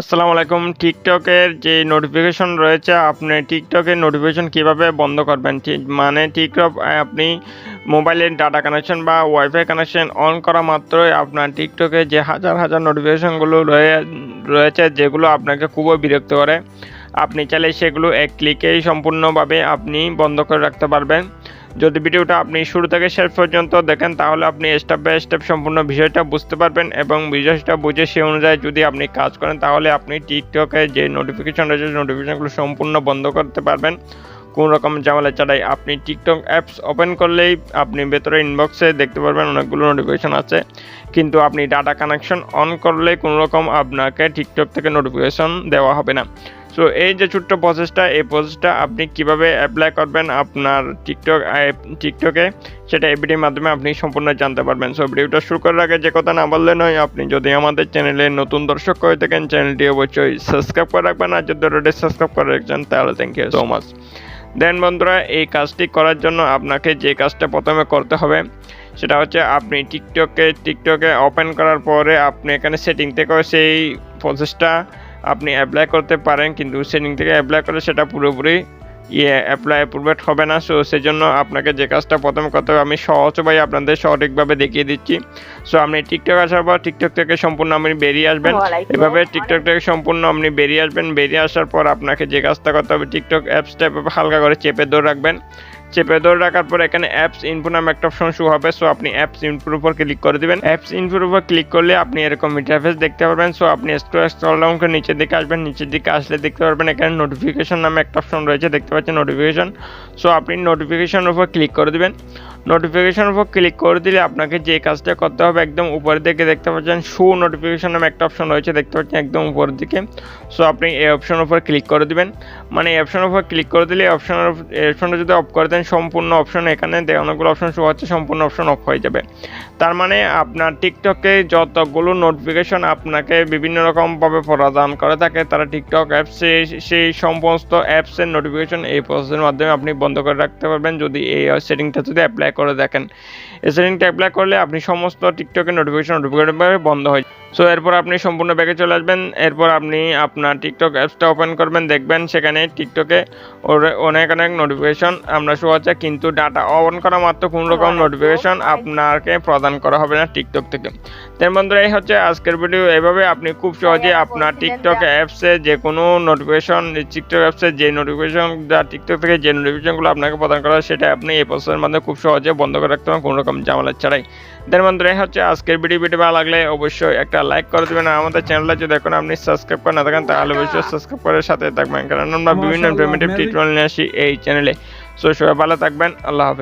আসসালামু আলাইকুম। টিকটকের যে নোটিফিকেশন রয়েছে, আপনি টিকটকের নোটিফিকেশন কীভাবে বন্ধ করবেন? মানে টিকটক আপনি মোবাইলের ডাটা কানেকশন বা ওয়াইফাই কানেকশন অন করা মাত্রই আপনার টিকটকে যে হাজার হাজার নোটিফিকেশনগুলো রয়ে, রয়েছে, যেগুলো আপনাকে খুবই বিরক্ত করে, আপনি চাইলে সেগুলো এক ক্লিকেই সম্পূর্ণভাবে আপনি বন্ধ করে রাখতে পারবেন। যদি ভিডিওটা আপনি শুরু থেকে শেষ পর্যন্ত দেখেন, তাহলে আপনি স্টেপ বাই স্টেপ সম্পূর্ণ বিষয়টা বুঝতে পারবেন এবং বিষয়টা বুঝে সে অনুযায়ী যদি আপনি কাজ করেন, তাহলে আপনি টিকটকে যে নোটিফিকেশন রয়েছে নোটিফিকেশনগুলো সম্পূর্ণ বন্ধ করতে পারবেন। কোনো রকম ঝামেলা ছাড়াই আপনি টিকটক অ্যাপস ওপেন করলেই আপনি ভেতরে ইনবক্সে দেখতে পারবেন অনেকগুলো নোটিফিকেশন আছে। কিন্তু আপনি ডাটা কানেকশন অন করলে কোনো রকম আপনাকে টিকটক থেকে নোটিফিকেশন দেওয়া হবে না। সো এই যে ছোট্ট প্রসেসটা এই প্রসেসটা আপনি কীভাবে অ্যাপ্লাই করবেন আপনার টিকটক টিকটকে সেটা এই ভিডিওর মাধ্যমে আপনি সম্পূর্ণ জানতে পারবেন। সো ভিডিওটা শুরু করার আগে যে কথা না বললে নয়, আপনি যদি আমাদের চ্যানেলে নতুন দর্শক হয়ে থাকেন চ্যানেলটি অবশ্যই সাবস্ক্রাইব করে রাখবেন আর যদি অলরেডি সাবস্ক্রাইব করে রাখছেন, তাহলে thank you so much then বন্ধুরা, এই কাজটি করার জন্য আপনাকে যে কাজটা প্রথমে করতে হবে, সেটা হচ্ছে আপনি টিকটকে টিকটকে ওপেন করার পরে আপনি এখানে সেটিং থেকেও সেই প্রসেসটা আপনি অ্যাপ্লাই করতে পারেন কিন্তু সেটিং থেকে অ্যাপ্লাই করলে সেটা পুরোপুরি ইয়ে অ্যাপ্লাই অ্যাপ্রুভেড হবে না। সো সেই জন্য আপনাকে যে কাজটা প্রথমে করতে হবে আমি সহজভাবে আপনাদের সঠিকভাবে দেখিয়ে দিচ্ছি। সো আপনি টিকটক আসার পর টিকটক থেকে সম্পূর্ণ আপনি বেরিয়ে আসবেন। এভাবে টিকটক থেকে সম্পূর্ণ আপনি বেরিয়ে আসবেন। বেরিয়ে আসার পর আপনাকে যে কাজটা করতে হবে টিকটক অ্যাপসটা হালকা করে চেপে ধরে রাখবেন। চেপে ধরে রাখার পর এখানে অ্যাপস ইনফো নামে একটা অপশন শু হবে। সো আপনি অ্যাপস ইনফোর উপর ক্লিক করে দিবেন। অ্যাপস ইনফোর উপর ক্লিক করলে আপনি এরকম ইন্টারফেস দেখতে পারবেন। সো আপনি স্ক্রল ডাউন করে নিচের দিকে আসবেন। নিচের দিকে আসলে দেখতে পারবেন এখানে নোটিফিকেশন নামে একটা অপশন রয়েছে। দেখতে পাচ্ছেন নোটিফিকেশন সো আপনি নোটিফিকেশনের উপর ক্লিক করে দিবেন। নোটিফিকেশনের উপর ক্লিক করে দিলে আপনাকে যে কাজটা করতে হবে একদম উপরের দিকে দেখতে পাচ্ছেন শো নোটিফিকেশন নামে একটা অপশন রয়েছে, দেখতে পাচ্ছেন একদম উপরের দিকে। সো আপনি এই অপশনের উপর ক্লিক করে দিবেন। মানে এই অপশনের উপর ক্লিক করে দিলে অপশনের অপশনটা যদি অফ করে দেন, সম্পূর্ণ অপশন এখানে অনেকগুলো অপশন শো হচ্ছে, সম্পূর্ণ অপশন অফ হয়ে যাবে। তার মানে আপনার টিকটকে যতগুলো নোটিফিকেশন আপনাকে বিভিন্ন রকমভাবে প্রদান করে থাকে, তারা টিকটক অ্যাপসে সেই সমস্ত অ্যাপসের নোটিফিকেশন এই প্রসেসের মাধ্যমে আপনি বন্ধ করে রাখতে পারবেন। যদি এই সেটিংটা যদি অ্যাপ্লাই করে দেখেন। এই সেটিংটা অ্যাপ্লাই করলে আপনি সমস্ত টিকটকের নোটিফিকেশন নোটিফিকেশন বন্ধ হয়ে সো এরপর আপনি সম্পূর্ণ ব্যাগে চলে আসবেন। এরপর আপনি আপনার টিকটক অ্যাপসটা ওপেন করবেন দেখবেন সেখানে টিকটকে অনেক অনেক নোটিফিকেশন আমরা শো হচ্ছে কিন্তু ডাটা অন করা মাত্র কোনো রকম নোটিফিকেশন আপনাকে প্রদান করা হবে না টিকটক থেকে। তার বন্ধুরা এই হচ্ছে আজকের ভিডিও এভাবে আপনি খুব সহজে আপনার টিকটক অ্যাপসে যে কোনো নোটিফিকেশন টিকটক অ্যাপসে যে নোটিফিকেশন যা টিকটক থেকে যে নোটিফিকেশনগুলো আপনাকে প্রদান করা হয়, সেটা আপনি এই প্রসেসের মাধ্যমে খুব সহজে বন্ধ করে রাখতে পারেন কোনো রকম ঝামেলা ছাড়াই। তার বন্ধুরা হচ্ছে আজকের ভিডিও ভিডিও ভালো লাগলে অবশ্যই একটা লাইক করে দেবেন। আর আমাদের চ্যানেলটা যদি এখন আপনি সাবস্ক্রাইব করে না থাকেন তাহলে অবশ্যই সাবস্ক্রাইব করে সাথে থাকবেন। কারণ আমরা বিভিন্ন ইনফরমেটিভ টিউটোরিয়াল নিয়ে আসি এই চ্যানেলে সো সবাই ভালো থাকবেন। আল্লাহ হাফেজ।